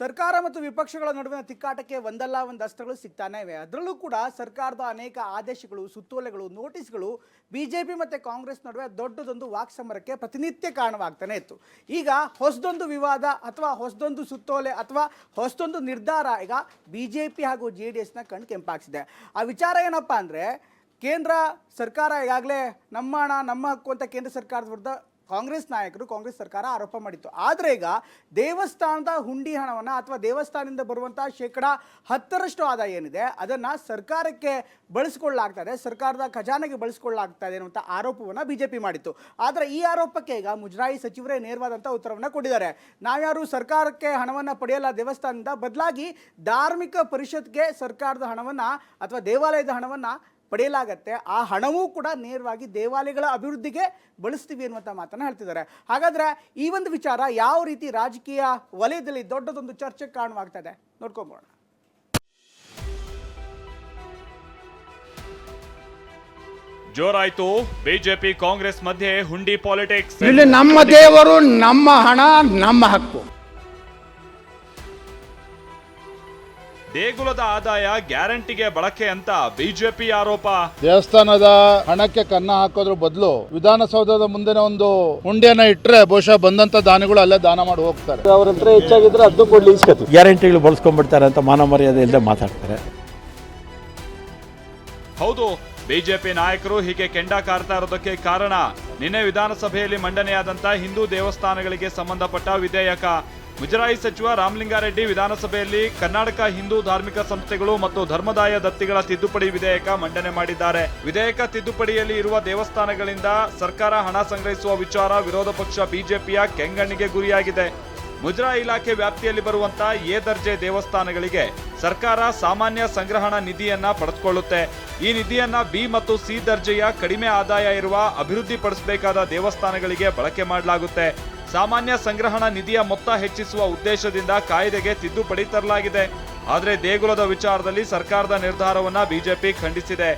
ಸರ್ಕಾರ ಮತ್ತು ವಿಪಕ್ಷಗಳ ನಡುವಿನ ತಿಕ್ಕಾಟಕ್ಕೆ ಒಂದಲ್ಲ, ಒಂದು ಅಸ್ತ್ರಗಳು ಸಿಗ್ತಾನೇ ಇವೆ. ಅದರಲ್ಲೂ ಕೂಡ ಸರ್ಕಾರದ ಅನೇಕ ಆದೇಶಗಳು, ಸುತ್ತೋಲೆಗಳು, ನೋಟಿಸ್ಗಳು ಬಿ ಜೆ ಪಿ ಮತ್ತು ಕಾಂಗ್ರೆಸ್ ನಡುವೆ ದೊಡ್ಡದೊಂದು ವಾಕ್ಸಮರಕ್ಕೆ ಪ್ರತಿನಿತ್ಯ ಕಾರಣವಾಗ್ತಾನೆ ಇತ್ತು. ಈಗ ಹೊಸದೊಂದು ವಿವಾದ ಅಥವಾ ಹೊಸದೊಂದು ಸುತ್ತೋಲೆ ಅಥವಾ ಹೊಸದೊಂದು ನಿರ್ಧಾರ ಈಗ ಬಿ ಜೆ ಪಿ ಹಾಗೂ ಜೆ ಡಿ ಎಸ್ನ ಕಣ್ಣು ಕೆಂಪಾಗ್ಸಿದೆ. ಆ ವಿಚಾರ ಏನಪ್ಪ ಅಂದರೆ, ಕೇಂದ್ರ ಸರ್ಕಾರ ಈಗಾಗಲೇ ನಮ್ಮ ಹಣ, ನಮ್ಮ ಹಕ್ಕು ಅಂತ ಕೇಂದ್ರ ಸರ್ಕಾರದ ವಿರುದ್ಧ ಕಾಂಗ್ರೆಸ್ ನಾಯಕರು ಕಾಂಗ್ರೆಸ್ ಸರ್ಕಾರ ಆರೋಪ ಮಾಡಿತ್ತು. ಆದರೆ ಈಗ ದೇವಸ್ಥಾನದ ಹುಂಡಿ ಹಣವನ್ನು ಅಥವಾ ದೇವಸ್ಥಾನದಿಂದ ಬರುವಂತಹ ಶೇಕಡ ಹತ್ತರಷ್ಟು ಆದಾಯ ಏನಿದೆ, ಅದನ್ನು ಸರ್ಕಾರಕ್ಕೆ ಬಳಸಿಕೊಳ್ಳಲಾಗ್ತದೆ ಸರ್ಕಾರದ ಖಜಾನೆಗೆ ಬಳಸಿಕೊಳ್ಳಲಾಗ್ತಾ ಇದೆ ಅನ್ನುವಂಥ ಆರೋಪವನ್ನು ಬಿ ಜೆ ಪಿ ಮಾಡಿತ್ತು. ಆದರೆ ಈ ಆರೋಪಕ್ಕೆ ಈಗ ಮುಜರಾಯಿ ಸಚಿವರೇ ನೇರವಾದಂಥ ಉತ್ತರವನ್ನು ಕೊಟ್ಟಿದ್ದಾರೆ. ನಾವ್ಯಾರು ಸರ್ಕಾರಕ್ಕೆ ಹಣವನ್ನು ಪಡೆಯಲ್ಲ, ದೇವಸ್ಥಾನದಿಂದ ಬದಲಾಗಿ ಧಾರ್ಮಿಕ ಪರಿಷತ್ಗೆ ಸರ್ಕಾರದ ಹಣವನ್ನು ಅಥವಾ ದೇವಾಲಯದ ಹಣವನ್ನು ಪಡೆಯಲಾಗತ್ತೆ. ಆ ಹಣವೂ ಕೂಡ ನೇರವಾಗಿ ದೇವಾಲಯಗಳ ಅಭಿವೃದ್ಧಿಗೆ ಬಳಸ್ತೀವಿ ಅನ್ನುವಂಥ ಮಾತನ್ನು ಹೇಳ್ತಿದ್ದಾರೆ. ಹಾಗಾದ್ರೆ ಈ ಒಂದು ವಿಚಾರ ಯಾವ ರೀತಿ ರಾಜಕೀಯ ವಲಯದಲ್ಲಿ ದೊಡ್ಡದೊಂದು ಚರ್ಚೆ ಕಾರಣವಾಗ್ತಾ ಇದೆ ನೋಡ್ಕೊಂಬೋಣ. ಜೋರಾಯ್ತು. ಬಿಜೆಪಿ ಕಾಂಗ್ರೆಸ್ ಮಧ್ಯೆ ಹುಂಡಿ ಪಾಲಿಟಿಕ್ಸ್. ಇಲ್ಲಿ ನಮ್ಮ ದೇವರು ನಮ್ಮ ಹಣ ನಮ್ಮ ಹಕ್ಕು. ದೇಗುಲದ ಆದಾಯ ಗ್ಯಾರಂಟಿಗೆ ಬಳಕೆ ಅಂತ ಬಿಜೆಪಿ ಆರೋಪ. ದೇವಸ್ಥಾನದ ಹಣಕ್ಕೆ ಕನ್ನ ಹಾಕೋದ್ರ ಬದಲು ವಿಧಾನಸೌಧದ ಮುಂದಿನ ಒಂದು ಹುಂಡಿಯನ್ನ ಇಟ್ಟರೆ ಬಹುಶಃ ಬಂದಂತ ದಾನಿಗಳು ಅಲ್ಲೇ ದಾನ ಮಾಡಿ ಹೋಗ್ತಾರೆ. ಅವ್ರ ಹತ್ರ ಹೆಚ್ಚಾಗಿದ್ರೆ ಅದು ಕೊಡ್ಲಿ ಗ್ಯಾರಂಟಿಗಳು ಬಳಸ್ಕೊಂಡ್ಬಿಡ್ತಾರೆ ಅಂತ ಮಾನ ಮರ್ಯಾದೆ ಇಲ್ಲದೆ ಮಾತಾಡ್ತಾರೆ. ಹೌದು ಬಿಜೆಪಿ ನಾಯಕರು ಹೀಗೆ ಕೆಂಡ ಕಾರ್ತಾ ಇರೋದಕ್ಕೆ ಕಾರಣ ನಿನ್ನೆ ವಿಧಾನಸಭೆಯಲ್ಲಿ ಮಂಡನೆಯಾದಂತ ಹಿಂದೂ ದೇವಸ್ಥಾನಗಳಿಗೆ ಸಂಬಂಧಪಟ್ಟ ವಿಧೇಯಕ. ಮುಜರಾಯಿ ಸಚಿವ ರಾಮಲಿಂಗಾರೆಡ್ಡಿ ವಿಧಾನಸಭೆಯಲ್ಲಿ ಕರ್ನಾಟಕ ಹಿಂದೂ ಧಾರ್ಮಿಕ ಸಂಸ್ಥೆಗಳು ಮತ್ತು ಧರ್ಮದಾಯ ದತ್ತಿಗಳ ತಿದ್ದುಪಡಿ ವಿಧೇಯಕ ಮಂಡನೆ ಮಾಡಿದ್ದಾರೆ. ವಿಧೇಯಕ ತಿದ್ದುಪಡಿಯಲ್ಲಿ ಇರುವ ದೇವಸ್ಥಾನಗಳಿಂದ ಸರ್ಕಾರ ಹಣ ಸಂಗ್ರಹಿಸುವ ವಿಚಾರ ವಿರೋಧ ಪಕ್ಷ ಬಿಜೆಪಿಯ ಕೆಂಗಣ್ಣಿಗೆ ಗುರಿಯಾಗಿದೆ. ಮುಜರಾಯಿ ಇಲಾಖೆ ವ್ಯಾಪ್ತಿಯಲ್ಲಿ ಬರುವಂತ ಎ ದರ್ಜೆ ದೇವಸ್ಥಾನಗಳಿಗೆ ಸರ್ಕಾರ ಸಾಮಾನ್ಯ ಸಂಗ್ರಹಣಾ ನಿಧಿಯನ್ನ ಪಡೆದುಕೊಳ್ಳುತ್ತೆ. ಈ ನಿಧಿಯನ್ನ ಬಿ ಮತ್ತು ಸಿ ದರ್ಜೆಯ ಕಡಿಮೆ ಆದಾಯ ಇರುವ ಅಭಿವೃದ್ಧಿಪಡಿಸಬೇಕಾದ ದೇವಸ್ಥಾನಗಳಿಗೆ ಬಳಕೆ ಮಾಡಲಾಗುತ್ತೆ. ಸಾಮಾನ್ಯ ಸಂಗ್ರಹಣಾ ನಿಧಿಯ ಮೊತ್ತ ಹೆಚ್ಚಿಸುವ ಉದ್ದೇಶದಿಂದ ಕಾಯ್ದೆಗೆ ತಿದ್ದುಪಡಿ ತರಲಾಗಿದೆ. ಆದರೆ ದೇಗುಲದ ವಿಚಾರದಲ್ಲಿ ಸರ್ಕಾರದ ನಿರ್ಧಾರವನ್ನ ಬಿಜೆಪಿ ಖಂಡಿಸಿದೆ.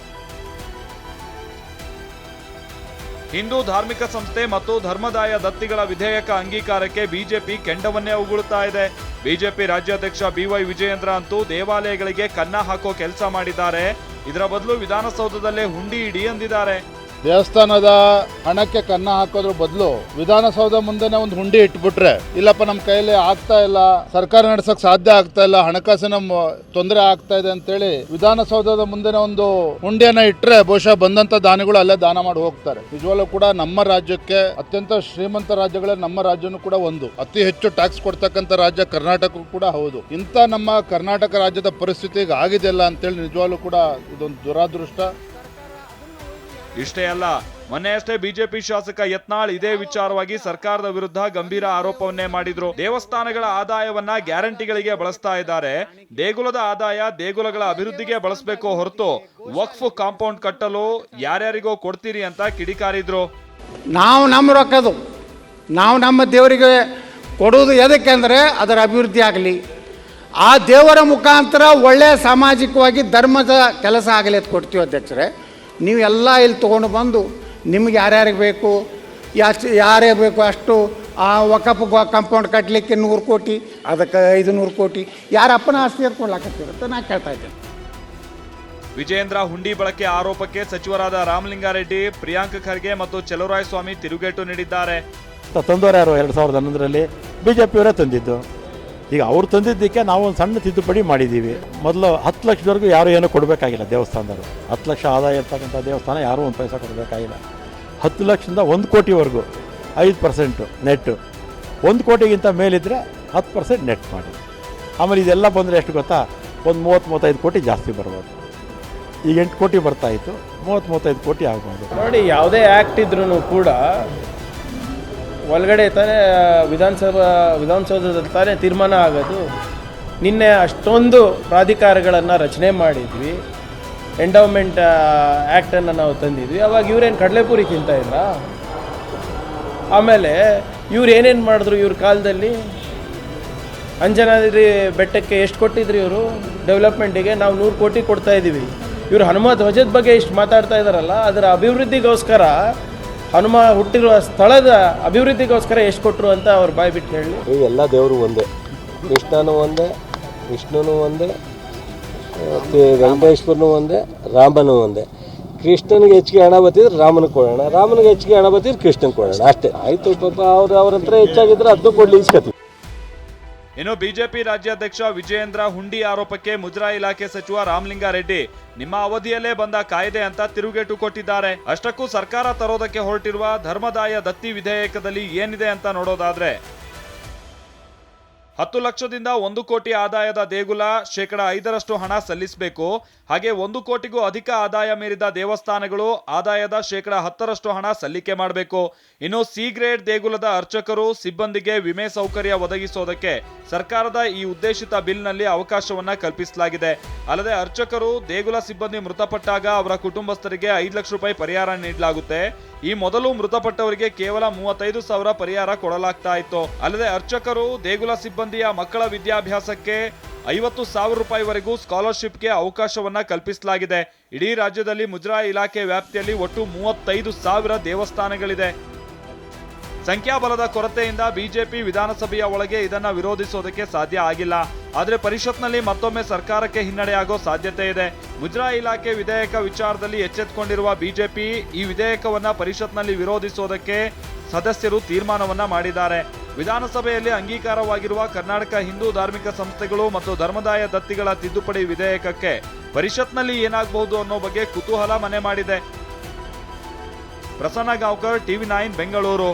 ಹಿಂದೂ ಧಾರ್ಮಿಕ ಸಂಸ್ಥೆ ಮತ್ತು ಧರ್ಮದಾಯ ದತ್ತಿಗಳ ವಿಧೇಯಕ ಅಂಗೀಕಾರಕ್ಕೆ ಬಿಜೆಪಿ ಕೆಂಡವನ್ನೇ ಉಗುಳುತ್ತಾ ಇದೆ. ಬಿಜೆಪಿ ರಾಜ್ಯಾಧ್ಯಕ್ಷ ಬಿವೈ ವಿಜಯೇಂದ್ರ ಅಂತೂ ದೇವಾಲಯಗಳಿಗೆ ಕನ್ನ ಹಾಕೋ ಕೆಲಸ ಮಾಡಿದ್ದಾರೆ. ಇದರ ಬದಲು ವಿಧಾನಸೌಧದಲ್ಲೇ ಹುಂಡಿ ಇಡಿ ಅಂದಿದ್ದಾರೆ. ದೇವಸ್ಥಾನದ ಹಣಕ್ಕೆ ಕನ್ನ ಹಾಕೋದ್ರ ಬದಲು ವಿಧಾನಸೌಧ ಮುಂದೆನೆ ಒಂದು ಹುಂಡಿ ಇಟ್ಬಿಟ್ರೆ, ಇಲ್ಲಪ್ಪ ನಮ್ಮ ಕೈಯಲ್ಲಿ ಆಗ್ತಾ ಇಲ್ಲ, ಸರ್ಕಾರ ನಡ್ಸಕ್ ಸಾಧ್ಯ ಆಗ್ತಾ ಇಲ್ಲ, ಹಣಕಾಸಿನ ತೊಂದರೆ ಆಗ್ತಾ ಇದೆ ಅಂತೇಳಿ ವಿಧಾನಸೌಧದ ಮುಂದೆನೆ ಒಂದು ಹುಂಡಿಯನ್ನ ಇಟ್ರೆ ಬಹುಶಃ ಬಂದಂತ ದಾನಿಗಳು ಅಲ್ಲೇ ದಾನ ಮಾಡಿ ಹೋಗ್ತಾರೆ. ನಿಜವಾಗ್ಲೂ ಕೂಡ ನಮ್ಮ ರಾಜ್ಯಕ್ಕೆ ಅತ್ಯಂತ ಶ್ರೀಮಂತ ರಾಜ್ಯಗಳಲ್ಲಿ ನಮ್ಮ ರಾಜ್ಯನೂ ಕೂಡ ಒಂದು. ಅತಿ ಹೆಚ್ಚು ಟ್ಯಾಕ್ಸ್ ಕೊಡ್ತಕ್ಕಂತ ರಾಜ್ಯ ಕರ್ನಾಟಕ ಕೂಡ ಹೌದು. ಇಂಥ ನಮ್ಮ ಕರ್ನಾಟಕ ರಾಜ್ಯದ ಪರಿಸ್ಥಿತಿ ಆಗಿದೆಯಲ್ಲ ಅಂತೇಳಿ ನಿಜವಾಗ್ಲೂ ಕೂಡ ಇದೊಂದು ದುರಾದೃಷ್ಟ. ಇಷ್ಟೇ ಅಲ್ಲ ಮೊನ್ನೆಯಷ್ಟೇ ಬಿಜೆಪಿ ಶಾಸಕ ಯತ್ನಾಳ್ ಇದೇ ವಿಚಾರವಾಗಿ ಸರ್ಕಾರದ ವಿರುದ್ಧ ಗಂಭೀರ ಆರೋಪವನ್ನೇ ಮಾಡಿದ್ರು. ದೇವಸ್ಥಾನಗಳ ಆದಾಯವನ್ನ ಗ್ಯಾರಂಟಿಗಳಿಗೆ ಬಳಸ್ತಾ ಇದ್ದಾರೆ. ದೇಗುಲದ ಆದಾಯ ದೇಗುಲಗಳ ಅಭಿವೃದ್ಧಿಗೆ ಬಳಸಬೇಕು ಹೊರತು ವಕ್ಫ್ ಕಾಂಪೌಂಡ್ ಕಟ್ಟಲು ಯಾರ್ಯಾರಿಗೋ ಕೊಡ್ತೀರಿ ಅಂತ ಕಿಡಿಕಾರಿದ್ರು. ನಾವು ನಮ್ಮ ರೊಕ್ಕದು. ನಾವು ನಮ್ಮ ದೇವರಿಗೆ ಕೊಡುವುದು ಎದಕ್ಕೆ ಅಂದರೆ ಅದರ ಅಭಿವೃದ್ಧಿ ಆಗಲಿ. ಆ ದೇವರ ಮುಖಾಂತರ ಒಳ್ಳೆಯ ಸಾಮಾಜಿಕವಾಗಿ ಧರ್ಮದ ಕೆಲಸ ಆಗಲಿ ಅಂತ ಕೊಡ್ತೀವಿ ಅಧ್ಯಕ್ಷರೇ. ನೀವು ಎಲ್ಲ ಇಲ್ಲಿ ತೊಗೊಂಡು ಬಂದು ನಿಮ್ಗೆ ಯಾರ್ಯಾರಿಗೆ ಬೇಕು ಎಷ್ಟು ಯಾರೇ ಬೇಕು ಅಷ್ಟು ಆ ವಕಪ್ ಕಾಂಪೌಂಡ್ ಕಟ್ಟಲಿಕ್ಕೆ ನೂರು ಕೋಟಿ ಅದಕ್ಕೆ ಐದು ನೂರು ಕೋಟಿ ಯಾರ ಅಪ್ಪನ ಆಸ್ತಿ ಅಂತ ನಾ ಕೇಳ್ತಾ ಇದ್ದೇನೆ. ವಿಜಯೇಂದ್ರ ಹುಂಡಿ ಬಳಕೆ ಆರೋಪಕ್ಕೆ ಸಚಿವರಾದ ರಾಮಲಿಂಗಾರೆಡ್ಡಿ ಪ್ರಿಯಾಂಕ್ ಖರ್ಗೆ ಮತ್ತು ಚೆಲುವರಾಯ ಸ್ವಾಮಿ ತಿರುಗೇಟು ನೀಡಿದ್ದಾರೆ. ತಂದವರು ಯಾರು? ಎರಡು ಸಾವಿರದ ಹನ್ನೊಂದರಲ್ಲಿ ಬಿಜೆಪಿಯವರೇ ಜೆ ಪಿಯವರೇ ತಂದಿದ್ದು. ಈಗ ಅವ್ರು ತಂದಿದ್ದಕ್ಕೆ ನಾವು ಒಂದು ಸಣ್ಣ ತಿದ್ದುಪಡಿ ಮಾಡಿದ್ದೀವಿ. ಮೊದಲು ಹತ್ತು ಲಕ್ಷದವರೆಗೂ ಯಾರು ಏನೂ ಕೊಡಬೇಕಾಗಿಲ್ಲ ದೇವಸ್ಥಾನದವರು. ಹತ್ತು ಲಕ್ಷ ಆದಾಯ ಇರ್ತಕ್ಕಂಥ ದೇವಸ್ಥಾನ ಯಾರೂ ಒಂದು ಪೈಸಾ ಕೊಡಬೇಕಾಗಿಲ್ಲ. ಹತ್ತು ಲಕ್ಷದಿಂದ ಒಂದು ಕೋಟಿವರೆಗೂ ಐದು ಪರ್ಸೆಂಟು ನೆಟ್ಟು ಒಂದು ಕೋಟಿಗಿಂತ ಮೇಲಿದ್ದರೆ ಹತ್ತು ಪರ್ಸೆಂಟ್ ನೆಟ್ ಮಾಡಿ. ಆಮೇಲೆ ಇದೆಲ್ಲ ಬಂದರೆ ಎಷ್ಟು ಗೊತ್ತಾ? ಒಂದು ಮೂವತ್ತು ಮೂವತ್ತೈದು ಕೋಟಿ ಜಾಸ್ತಿ ಬರ್ಬೋದು. ಈಗ ಎಂಟು ಕೋಟಿ ಬರ್ತಾ ಇತ್ತು. ಮೂವತ್ತು ಮೂವತ್ತೈದು ಕೋಟಿ ಆಗ್ಬೋದು. ನೋಡಿ, ಯಾವುದೇ ಆ್ಯಕ್ಟ್ ಇದ್ರೂ ಕೂಡ ಒಳಗಡೆ ತಾನೇ ವಿಧಾನಸಭಾ, ವಿಧಾನಸೌಧದಲ್ಲಿ ತಾನೇ ತೀರ್ಮಾನ ಆಗೋದು. ನಿನ್ನೆ ಅಷ್ಟೊಂದು ಪ್ರಾಧಿಕಾರಗಳನ್ನು ರಚನೆ ಮಾಡಿದ್ವಿ. ಎಂಡೌಮೆಂಟ್ ಆ್ಯಕ್ಟನ್ನು ನಾವು ತಂದಿದ್ವಿ. ಅವಾಗ ಇವ್ರೇನು ಕಡಲೆಪುರಿ ಇದ್ರಾ? ಆಮೇಲೆ ಇವ್ರು ಏನೇನು ಮಾಡಿದ್ರು ಇವ್ರ ಕಾಲದಲ್ಲಿ? ಅಂಜನಾದ್ರಿ ಬೆಟ್ಟಕ್ಕೆ ಎಷ್ಟು ಕೊಟ್ಟಿದ್ರು ಇವರು? ಡೆವಲಪ್ಮೆಂಟಿಗೆ ನಾವು ನೂರು ಕೋಟಿ ಕೊಡ್ತಾ ಇದ್ದೀವಿ ಇವರು ಹನುಮ ಧ್ವಜದ ಬಗ್ಗೆ ಇಷ್ಟು ಮಾತಾಡ್ತಾ ಇದ್ದಾರಲ್ಲ ಅದರ ಅಭಿವೃದ್ಧಿಗೋಸ್ಕರ ಹನುಮ ಹುಟ್ಟಿರುವ ಸ್ಥಳದ ಅಭಿವೃದ್ಧಿಗೋಸ್ಕರ ಎಷ್ಟು ಕೊಟ್ಟರು ಅಂತ ಅವ್ರು ಬಾಯಿ ಬಿಟ್ಟು ಹೇಳಿ. ಎಲ್ಲ ದೇವರು ಒಂದೇ. ಕೃಷ್ಣನೂ ಒಂದೇ, ವಿಷ್ಣುನೂ ಒಂದೇ, ಮತ್ತು ವೆಂಕಟೇಶ್ವರನು ಒಂದೇ, ರಾಮನೂ ಒಂದೇ. ಕೃಷ್ಣನಿಗೆ ಹೆಚ್ಚಿಗೆ ಹಣ ಬತ್ತಿದ್ರೆ ರಾಮನಿಗೆ ಕೊಡೋಣ, ರಾಮನಿಗೆ ಹೆಚ್ಚಿಗೆ ಹಣ ಬತ್ತಿದ್ರೆ ಕೃಷ್ಣನ್ ಕೊಡೋಣ, ಅಷ್ಟೇ. ಆಯಿತು ಪಾಪ ಅವ್ರು ಅವ್ರ ಹತ್ರ ಹೆಚ್ಚಾಗಿದ್ರೆ ಅದನ್ನು ಕೊಡ್ಲಿ ಇಸ್ಕತ್ತೀವಿ ಇನ್ನು ಬಿಜೆಪಿ ರಾಜ್ಯಾಧ್ಯಕ್ಷ ವಿಜಯೇಂದ್ರ ಹುಂಡಿ ಆರೋಪಕ್ಕೆ ಮುಜರಾಯಿ ಇಲಾಖೆ ಸಚಿವ ರಾಮಲಿಂಗಾರೆಡ್ಡಿ, ನಿಮ್ಮ ಅವಧಿಯಲ್ಲೇ ಬಂದ ಕಾಯ್ದೆ ಅಂತ ತಿರುಗೇಟು ಕೊಟ್ಟಿದ್ದಾರೆ. ಅಷ್ಟಕ್ಕೂ ಸರ್ಕಾರ ತರೋದಕ್ಕೆ ಹೊರಟಿರುವ ಧರ್ಮದಾಯ ದತ್ತಿ ವಿಧೇಯಕದಲ್ಲಿ ಏನಿದೆ ಅಂತ ನೋಡೋದಾದ್ರೆ ಹತ್ತು ಲಕ್ಷದಿಂದ ಒಂದು ಕೋಟಿ ಆದಾಯದ ದೇಗುಲ ಶೇಕಡ ಐದರಷ್ಟು ಹಣ ಸಲ್ಲಿಸಬೇಕು. ಹಾಗೆ ಒಂದು ಕೋಟಿಗೂ ಅಧಿಕ ಆದಾಯ ಮೀರಿದ ದೇವಸ್ಥಾನಗಳು ಆದಾಯದ ಶೇಕಡ ಹತ್ತರಷ್ಟು ಹಣ ಸಲ್ಲಿಕೆ ಮಾಡಬೇಕು. ಇನ್ನು ಸಿ ಗ್ರೇಡ್ ದೇಗುಲದ ಅರ್ಚಕರು ಸಿಬ್ಬಂದಿಗೆ ವಿಮೆ ಸೌಕರ್ಯ ಒದಗಿಸೋದಕ್ಕೆ ಸರ್ಕಾರದ ಈ ಉದ್ದೇಶಿತ ಬಿಲ್ನಲ್ಲಿ ಅವಕಾಶವನ್ನ ಕಲ್ಪಿಸಲಾಗಿದೆ. ಅಲ್ಲದೆ ಅರ್ಚಕರು ದೇಗುಲ ಸಿಬ್ಬಂದಿ ಮೃತಪಟ್ಟಾಗ ಅವರ ಕುಟುಂಬಸ್ಥರಿಗೆ ಐದು ಲಕ್ಷ ರೂಪಾಯಿ ಪರಿಹಾರ ನೀಡಲಾಗುತ್ತೆ. ಈ ಮೊದಲು ಮೃತಪಟ್ಟವರಿಗೆ ಕೇವಲ ಮೂವತ್ತೈದು ಸಾವಿರ ಪರಿಹಾರ ಕೊಡಲಾಗ್ತಾ ಇತ್ತು. ಅಲ್ಲದೆ ಅರ್ಚಕರು, ದೇಗುಲ ಸಿಬ್ಬಂದಿಯ ಮಕ್ಕಳ ವಿದ್ಯಾಭ್ಯಾಸಕ್ಕೆ ಐವತ್ತು ಸಾವಿರ ರೂಪಾಯಿವರೆಗೂ ಸ್ಕಾಲರ್ಶಿಪ್ಗೆ ಅವಕಾಶವನ್ನ ಕಲ್ಪಿಸಲಾಗಿದೆ. ಇಡೀ ರಾಜ್ಯದಲ್ಲಿ ಮುಜರಾಯಿ ಇಲಾಖೆ ವ್ಯಾಪ್ತಿಯಲ್ಲಿ ಒಟ್ಟು ಮೂವತ್ತೈದು ಸಾವಿರ ದೇವಸ್ಥಾನಗಳಿದೆ. ಸಂಖ್ಯಾಬಲದ ಕೊರತೆಯಿಂದ ಬಿಜೆಪಿ ವಿಧಾನಸಭೆಯ ಒಳಗೆ ಇದನ್ನ ವಿರೋಧಿಸೋದಕ್ಕೆ ಸಾಧ್ಯ ಆಗಿಲ್ಲ. ಆದರೆ ಪರಿಷತ್ನಲ್ಲಿ ಮತ್ತೊಮ್ಮೆ ಸರ್ಕಾರಕ್ಕೆ ಹಿನ್ನಡೆಯಾಗೋ ಸಾಧ್ಯತೆ ಇದೆ. ಮುಜರಾಯಿ ಇಲಾಖೆ ವಿಧೇಯಕ ವಿಚಾರದಲ್ಲಿ ಎಚ್ಚೆತ್ತುಕೊಂಡಿರುವ ಬಿಜೆಪಿ ಈ ವಿಧೇಯಕವನ್ನ ಪರಿಷತ್ನಲ್ಲಿ ವಿರೋಧಿಸೋದಕ್ಕೆ ಸದಸ್ಯರು ತೀರ್ಮಾನವನ್ನ ಮಾಡಿದ್ದಾರೆ. ವಿಧಾನಸಭೆಯಲ್ಲಿ ಅಂಗೀಕಾರವಾಗಿರುವ ಕರ್ನಾಟಕ ಹಿಂದೂ ಧಾರ್ಮಿಕ ಸಂಸ್ಥೆಗಳು ಮತ್ತು ಧರ್ಮದಾಯ ದತ್ತಿಗಳ ತಿದ್ದುಪಡಿ ವಿಧೇಯಕಕ್ಕೆ ಪರಿಷತ್ನಲ್ಲಿ ಏನಾಗಬಹುದು ಅನ್ನೋ ಬಗ್ಗೆ ಕುತೂಹಲ ಮನೆ ಮಾಡಿದೆ. Prasanna Gaonkar, TV nine, Bengaluru.